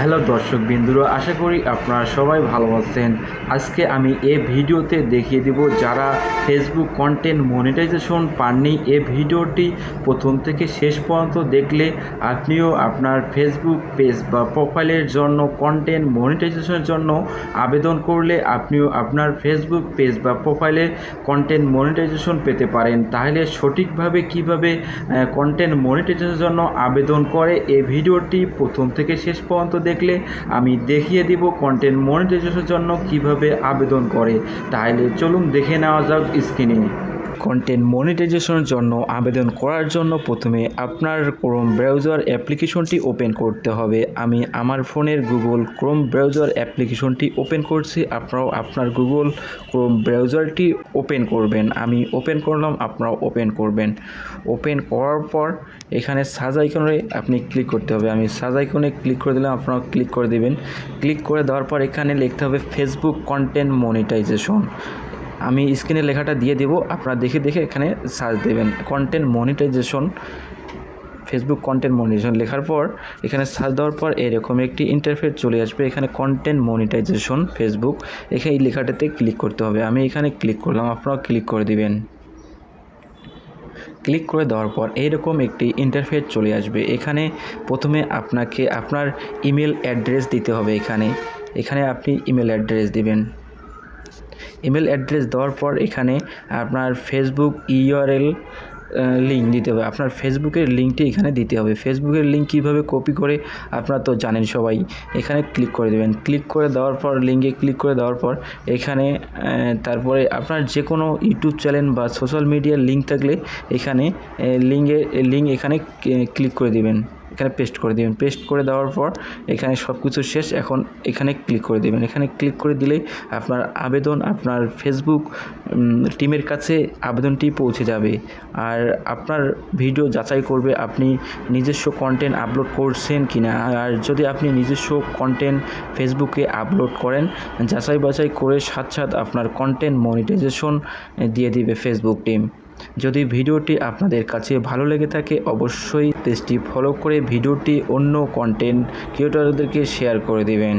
Hello দর্শক বিন্দুরা, আশা করি আপনারা সবাই ভালো আছেন। আজকে আমি এ ভিডিওতে দেখিয়ে দেব যারা ফেসবুক কন্টেন্ট মনিটাইজেশন পাননি, এ ভিডিওটি প্রথম থেকে শেষ পর্যন্ত দেখলে আপনিও আপনার ফেসবুক পেজ বা প্রোফাইলের জন্য কন্টেন্ট মনিটাইজেশনের জন্য আবেদন করলে আপনিও আপনার ফেসবুক পেজ বা প্রোফাইলে কন্টেন্ট মনিটাইজেশন পেতে পারেন। তাহলে সঠিকভাবে কীভাবে কন্টেন্ট মনিটাইজেশনের জন্য আবেদন করে, এ ভিডিওটি প্রথম থেকে শেষ পর্যন্ত দেখলে আমি দেখিয়ে দিব কন্টেন্ট মনিটাইজেশনের জন্য কীভাবে আবেদন করে। তাহলে চলুন দেখে নেওয়া যাক স্ক্রিনে কন্টেন্ট মনিটাইজেশনের জন্য আবেদন করার জন্য প্রথমে আপনার ক্রোম ব্রাউজার অ্যাপ্লিকেশনটি ওপেন করতে হবে। আমি আমার ফোনের গুগল ক্রোম ব্রাউজার অ্যাপ্লিকেশনটি ওপেন করছি। আপনারাও আপনার গুগল ক্রোম ব্রাউজারটি ওপেন করবেন। আমি ওপেন করলাম, আপনারাও ওপেন করবেন। ওপেন করার পর এখানে সাজ আইকনে আপনি ক্লিক করতে হবে। আমি সাজ আইকনে ক্লিক করে দিলাম, আপনারাও ক্লিক করে দেবেন। ক্লিক করে দেওয়ার পর এখানে লিখতে হবে ফেসবুক কন্টেন্ট মনিটাইজেশন আমি স্ক্রিনে লেখাটা দিয়ে দেবো, আপনারা দেখে দেখে এখানে সার্চ দেবেন। Content monetization Facebook content monetization লেখার পর, এখানে সার্চ দেওয়ার পর এরকম একটি ইন্টারফেস চলে আসবে। এখানে কন্টেন্ট মনিটাইজেশন ফেসবুক এখানে এই লেখাটাতে ক্লিক করতে হবে। আমি এখানে ক্লিক করলাম, আপনারাও ক্লিক করে দিবেন। ক্লিক করে দেওয়ার পর এইরকম একটি ইন্টারফেস চলে আসবে। এখানে প্রথমে আপনাকে আপনার ইমেল অ্যাড্রেস দিতে হবে এখানে। এখানে আপনি ইমেল অ্যাড্রেস দিবেন। ইমেল অ্যাড্রেস দেওয়ার পর এখানে আপনার ফেসবুক ইউআরএল লিঙ্ক দিতে হবে। আপনার ফেসবুকের লিঙ্কটি এখানে দিতে হবে। ফেসবুকের লিঙ্ক কীভাবে কপি করে আপনারা তো জানেন সবাই। এখানে ক্লিক করে দেবেন। ক্লিক করে দেওয়ার পর লিঙ্কে ক্লিক করে দেওয়ার পর এখানে তারপরে আপনার যে কোনো ইউটিউব চ্যানেল বা সোশ্যাল মিডিয়ার লিঙ্ক থাকলে এখানে লিঙ্কে লিঙ্ক এখানে ক্লিক করে দিবেন। এখানে পেস্ট করে দেবেন। পেস্ট করে দেওয়ার পর এখানে সব কিছু শেষ। এখন এখানে ক্লিক করে দেবেন। এখানে ক্লিক করে দিলেই আপনার আবেদন আপনার ফেসবুক টিমের কাছে আবেদনটি পৌঁছে যাবে। আর আপনার ভিডিও যাচাই করবে আপনি নিজস্ব কন্টেন্ট আপলোড করছেন কি না আর যদি আপনি নিজস্ব কন্টেন্ট ফেসবুকে আপলোড করেন যাচাই বাছাই করে সাথ সাথ আপনার কন্টেন্ট মনিটাইজেশন দিয়ে দিবে ফেসবুক টিম যদি ভিডিওটি আপনাদের কাছে ভালো লেগে থাকে, অবশ্যই পেজটি ফলো করে ভিডিওটি অন্য কন্টেন্ট ক্রিয়েটরদেরকে শেয়ার করে দেবেন।